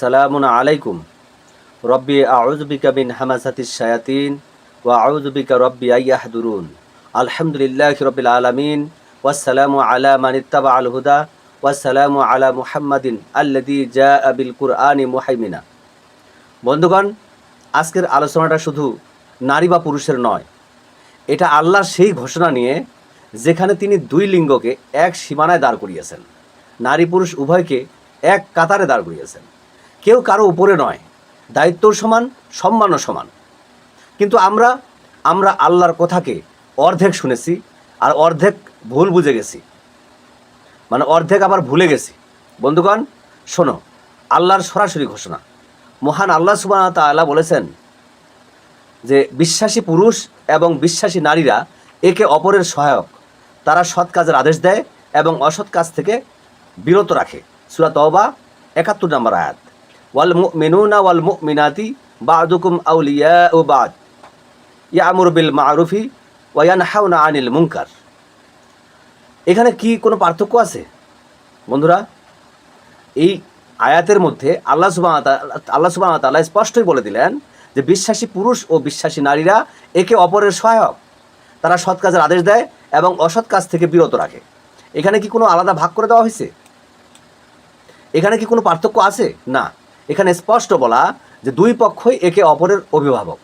সালামুন আলাইকুম। রব্বি আউজবিকা বিন হামাসাতিস শায়াতিন ওয়া আউজবিকা রব্বি আইয়াহদুরুন আলহামদুলিল্লাহ রবিল আলমিন। ওয়াসালামু আলা মানিত্তাবা আল হুদা ওয়াসালামু আলা মুহাম্মাদিন আল্লাদি জা আবিল কুরআনি মুহাইমিনা। বন্ধুগণ, আজকের আলোচনাটা শুধু নারী বা পুরুষের নয়। এটা আল্লাহর সেই ঘোষণা নিয়ে যেখানে তিনি দুই লিঙ্গকে এক সীমানায় দাঁড় করিয়েছেন। নারী পুরুষ উভয়কে এক কাতারে দাঁড় করিয়েছেন। কেউ কারও উপরে নয়। দায়িত্বর সমান, সম্মানও সমান। কিন্তু আমরা আমরা আল্লাহর কথাকে অর্ধেক শুনেছি আর অর্ধেক ভুল বুঝে গেছি। মানে অর্ধেক আবার ভুলে গেছি। বন্ধুগণ, শোনো, আল্লাহর সরাসরি ঘোষণা। মহান আল্লাহ সুবাহ তাআলা বলেছেন যে, বিশ্বাসী পুরুষ এবং বিশ্বাসী নারীরা একে অপরের সহায়ক। তারা সৎ কাজের আদেশ দেয় এবং অসৎ কাজ থেকে বিরত রাখে। সুরা তওবা একাত্তর নম্বর আয়াত। ওয়াল মেনুনা ওয়াল মিনাতি বাদুকুম আউলিয়া ও বাদ ইয়ামুর বিল আনিল মুনকার এখানে কি কোনো পার্থক্য আছে? বন্ধুরা, এই আয়াতের মধ্যে আল্লাহ সুবাহ আল্লাহ সুবাহ তাআলা স্পষ্টই বলে দিলেন যে বিশ্বাসী পুরুষ ও বিশ্বাসী নারীরা একে অপরের সহায়ক। তারা সৎ কাজের আদেশ দেয় এবং অসৎ কাজ থেকে বিরত রাখে। এখানে কি কোনো আলাদা ভাগ করে দেওয়া হয়েছে? এখানে কি কোনো পার্থক্য আছে? না। এখানে স্পষ্ট বলা যে দুই পক্ষই একে অপরের অভিভাবক।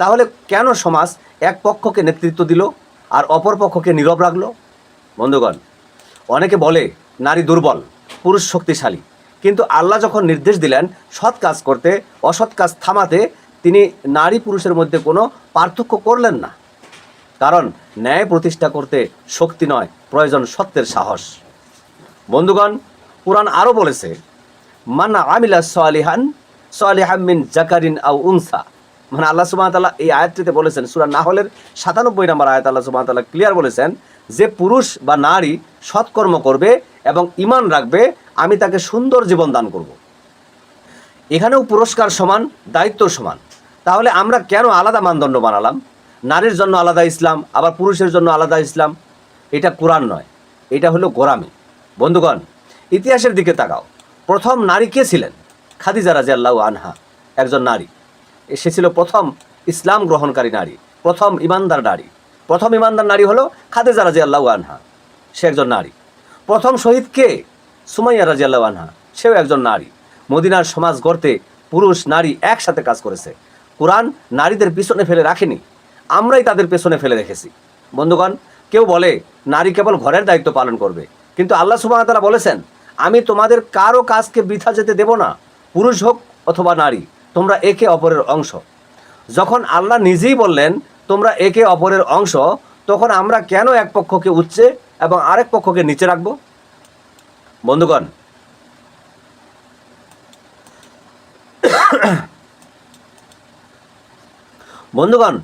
তাহলে কেন সমাজ এক পক্ষকে নেতৃত্ব দিল আর অপর পক্ষকে নীরব রাখল? বন্ধুগণ, অনেকে বলে নারী দুর্বল, পুরুষ শক্তিশালী। কিন্তু আল্লাহ যখন নির্দেশ দিলেন সৎ কাজ করতে, অসৎ কাজ থামাতে, তিনি নারী পুরুষের মধ্যে কোনো পার্থক্য করলেন না। কারণ ন্যায় প্রতিষ্ঠা করতে শক্তি নয়, প্রয়োজন সত্যের সাহস। বন্ধুগণ, পুরাণ আরও বলেছে মান্না আমিলা সালিহান সালিহান মিন জাকারিন আউ উনসা মানে আল্লাহ সুবাহতাল্লাহ এই আয়াতটিতে বলেছেন, সুরা নাহলের সাতানব্বই নম্বর আয়াত আল্লাহ সুবাহতাল্লাহ ক্লিয়ার বলেছেন যে পুরুষ বা নারী সৎকর্ম করবে এবং ইমান রাখবে, আমি তাকে সুন্দর জীবন দান করব। এখানেও পুরস্কার সমান, দায়িত্ব সমান। তাহলে আমরা কেন আলাদা মানদণ্ড বানালাম? নারীর জন্য আলাদা ইসলাম, আবার পুরুষের জন্য আলাদা ইসলাম? এটা কোরআন নয়, এটা হলো গোরামি বন্ধুগণ, ইতিহাসের দিকে তাকাও। প্রথম নারী কে ছিলেন? খাদিজা রাজি আল্লাহ আনহা, একজন নারী। সে ছিল প্রথম ইসলাম গ্রহণকারী নারী, প্রথম ইমানদার নারী। প্রথম ইমানদার নারী হলো খাদিজা রাজি আল্লাহ আনহা, সে একজন নারী। প্রথম শহীদ কে? সুমাইয়া রাজি আল্লাহ আনহা, সেও একজন নারী। মদিনার সমাজ গড়তে পুরুষ, নারী একসাথে কাজ করেছে। কোরআন নারীদের পিছনে ফেলে রাখেনি, আমরাই তাদের পেছনে ফেলে রেখেছি। বন্ধুগণ, কেউ বলে নারী কেবল ঘরের দায়িত্ব পালন করবে, কিন্তু আল্লাহ সুবাহতালা বলেছেন আমি তোমাদের কারও কাজকে বৃথা যেতে দেব না, পুরুষ হোক অথবা নারী, তোমরা একে অপরের অংশ। যখন আল্লাহ নিজেই বললেন, তোমরা একে অপরের অংশ, তখন আমরা কেন এক পক্ষকে উচ্চে এবং আরেক পক্ষকে নিচে রাখব? বন্ধুগণ বন্ধুগণ,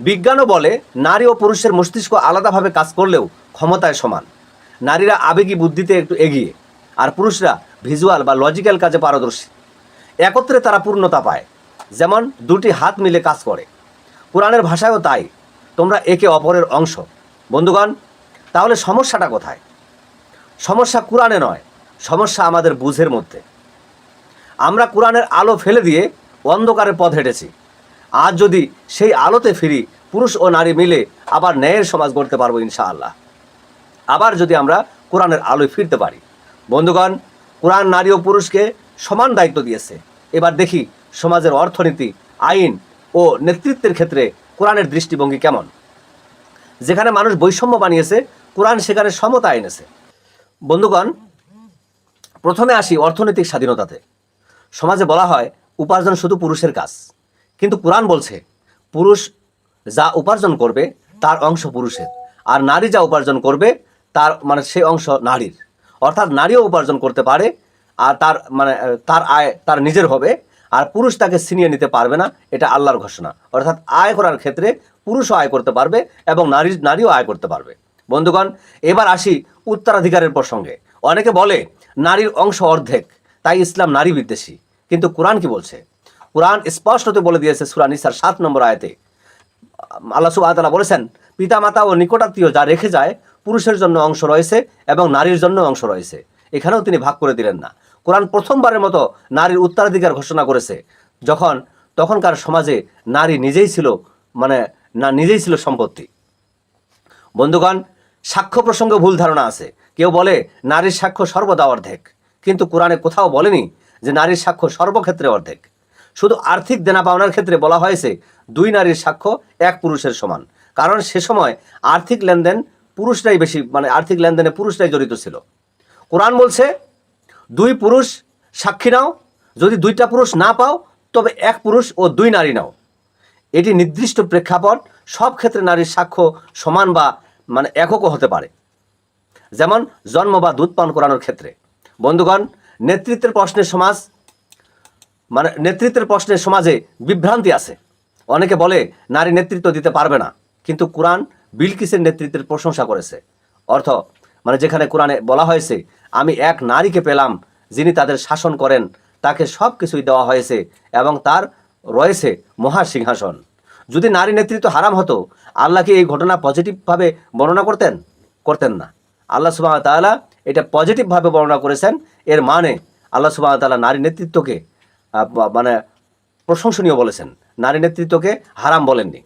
বিজ্ঞানও বলে নারী ও পুরুষের মস্তিষ্ক আলাদাভাবে কাজ করলেও ক্ষমতায় সমান। নারীরা আবেগী বুদ্ধিতে একটু এগিয়ে। আর পুরুষরা ভিজুয়াল বা লজিক্যাল কাজে পারদর্শী। একত্রে তারা পূর্ণতা পায়। যেমন দুটি হাত মিলে কাজ করে। কোরআনের ভাষায়ও তাই। তোমরা একে অপরের অংশ। বন্ধুগণ, তাহলে সমস্যাটা কোথায়? সমস্যা কোরআনে নয়, সমস্যা আমাদের বুঝের মধ্যে। আমরা কোরআনের আলো ফেলে দিয়ে অন্ধকারের পথ হেঁটেছি। আজ যদি সেই আলোতে ফিরি, পুরুষ ও নারী মিলে আবার ন্যায়ের সমাজ গড়তে পারব ইনশাআল্লাহ। আবার যদি আমরা কোরআনের আলোয় ফিরতে পারি। বন্ধুগণ, কোরআন নারী ও পুরুষকে সমান দায়িত্ব দিয়েছে। এবার দেখি সমাজের অর্থনীতি, আইন ও নেতৃত্বের ক্ষেত্রে কোরআনের দৃষ্টিভঙ্গি কেমন। যেখানে মানুষ বৈষম্য বানিয়েছে, কোরআন সেখানে সমতা এনেছে। বন্ধুগণ, প্রথমে আসি অর্থনৈতিক স্বাধীনতাতে। সমাজে বলা হয়, উপার্জন শুধু পুরুষের কাজ। কিন্তু কোরআন বলছে, পুরুষ যা উপার্জন করবে, তার অংশ পুরুষের। আর নারী যা উপার্জন করবে, তার মানে সেই অংশ নারীর। অর্থাৎ নারীও উপার্জন করতে পারে, আর তার মানে তার আয় তার নিজের হবে, আর পুরুষ তাকে ছিনিয়ে নিতে পারবে না, এটা আল্লাহর ঘোষণা। অর্থাৎ আয় করার ক্ষেত্রে পুরুষও আয় করতে পারবে এবং নারী, নারীও আয় করতে পারবে। বন্ধুগণ, এবার আসি উত্তরাধিকারের প্রসঙ্গে। অনেকে বলে, নারীর অংশ অর্ধেক, তাই ইসলাম নারী বিদ্বেষী। কিন্তু কোরআন কি বলছে? কোরআন স্পষ্টত বলে দিয়েছে সুরা নিসার সাত নম্বর আয়তে। আল্লাহ সুবাহতালা বলেছেন, পিতামাতা ও নিকটাত্মীয় যা রেখে যায় পুরুষের জন্য অংশ রয়েছে এবং নারীর জন্য অংশ রয়েছে। এখানেও তিনি ভাগ করে দিলেন না। কোরআন প্রথমবারের মতো নারীর উত্তরাধিকার ঘোষণা করেছে। যখন, তখনকার সমাজে নারী নিজেই ছিল মানে না, নিজেই ছিল সম্পত্তি। বন্ধুগণ, সাক্ষ্য প্রসঙ্গে ভুল ধারণা আছে। কেউ বলে, নারীর সাক্ষ্য সর্বদা অর্ধেক। কিন্তু কোরআনে কোথাও বলেনি যে নারীর সাক্ষ্য সর্বক্ষেত্রে অর্ধেক। শুধু আর্থিক দেনা পাওনার ক্ষেত্রে বলা হয়েছে, দুই নারীর সাক্ষ্য এক পুরুষের সমান। কারণ সে সময় আর্থিক লেনদেন পুরুষরাই বেশি মানে আর্থিক লেনদেনে পুরুষরাই জড়িত ছিল। কোরআন বলছে, দুই পুরুষ সাক্ষী নাও, যদি দুইটা পুরুষ না পাও, তবে এক পুরুষ ও দুই নারী নাও। এটি নির্দিষ্ট প্রেক্ষাপট, সব ক্ষেত্রে নারীর সাক্ষ্য সমান বা মানে এককও হতে পারে। যেমন, জন্ম বা দুধ পান করানোর ক্ষেত্রে। বন্ধুগণ, নেতৃত্বের প্রশ্নে সমাজ মানে নেতৃত্বের প্রশ্নে সমাজে বিভ্রান্তি আছে। অনেকে বলে, নারী নেতৃত্ব দিতে পারবে না। কিন্তু কোরআন বিলকিসের নেতৃত্বের প্রশংসা করেছে। অর্থ মানে যেখানে কোরআনে বলা হয়েছে, আমি এক নারীকে পেলাম, যিনি তাদের শাসন করেন, তাকে সব কিছুই দেওয়া হয়েছে এবং তার রয়েছে মহা সিংহাসন। যদি নারী নেতৃত্ব হারাম হতো, আল্লাহ কি এই ঘটনা পজিটিভভাবে বর্ণনা করতেন? করতেন না। আল্লাহ সুবাহ তাআলা এটা পজিটিভভাবে বর্ণনা করেছেন। এর মানে আল্লাহ সুবাহ তাআলা নারী নেতৃত্বকে মানে প্রশংসনীয় বলেছেন। নারী নেতৃত্বকে হারাম বলেননি।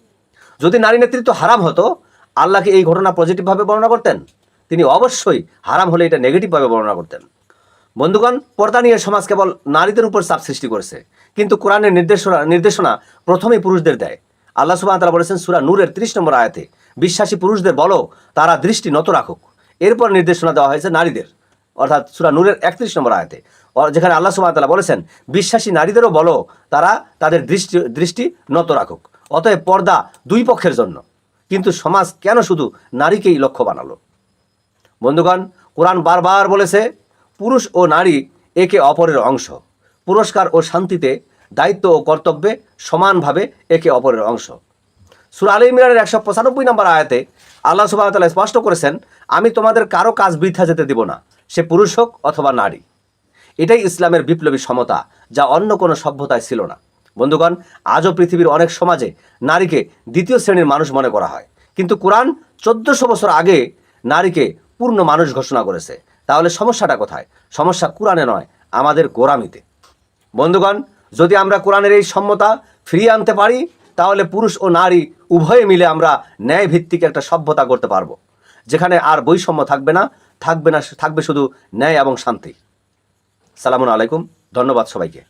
যদি নারী নেতৃত্ব হারাম হতো আল্লাহকে এই ঘটনা পজিটিভভাবে বর্ণনা করতেন? তিনি অবশ্যই হারাম হলে এটা নেগেটিভভাবে বর্ণনা করতেন। বন্ধুগণ, পর্দা নিয়ে সমাজ কেবল নারীদের উপর চাপ সৃষ্টি করেছে। কিন্তু কোরআনের নির্দেশনা নির্দেশনা প্রথমেই পুরুষদের দেয়। আল্লাহ সুবাহ তারা বলেছেন সুরা নূরের ত্রিশ নম্বর আয়াতে, বিশ্বাসী পুরুষদের বলো, তারা দৃষ্টি নত রাখুক। এরপর নির্দেশনা দেওয়া হয়েছে নারীদের। অর্থাৎ সুরা নূরের একত্রিশ নম্বর আয়াতে। যেখানে আল্লাহ সুবাহ তালা বলেছেন, বিশ্বাসী নারীদেরও বলো, তারা তাদের দৃষ্টি দৃষ্টি নত রাখুক। অতএব পর্দা দুই পক্ষের জন্য। কিন্তু সমাজ কেন শুধু নারীকেই লক্ষ্য বানালো? বন্ধুগণ, কোরআন বারবার বলেছে, পুরুষ ও নারী একে অপরের অংশ। পুরস্কার ও শান্তিতে দায়িত্ব ও কর্তব্যে সমানভাবে একে অপরের অংশ। সুরা আলী ইমরানের একশো পঁচানব্বই নম্বর আয়াতে আল্লাহ সুবাহ স্পষ্ট করেছেন, আমি তোমাদের কারও কাজ বৃথা যেতে দিব না, সে পুরুষ হোক অথবা নারী। এটাই ইসলামের বিপ্লবী সমতা, যা অন্য কোনো সভ্যতায় ছিল না। বন্ধুগণ, আজও পৃথিবীর অনেক সমাজে নারীকে দ্বিতীয় শ্রেণির মানুষ মনে করা হয়। কিন্তু কোরআন চোদ্দশো বছর আগে নারীকে পূর্ণ মানুষ ঘোষণা করেছে। তাহলে সমস্যাটা কোথায়? সমস্যা কোরআনে নয়, আমাদের গোরামিতে বন্ধুগণ, যদি আমরা কোরআনের এই সম্মতা ফিরিয়ে আনতে পারি, তাহলে পুরুষ ও নারী উভয়ে মিলে আমরা ন্যায় ভিত্তিক একটা সভ্যতা করতে পারব, যেখানে আর বৈষম্য থাকবে না থাকবে না, থাকবে শুধু ন্যায় এবং শান্তি। সালামুন আলাইকুম, ধন্যবাদ সবাইকে।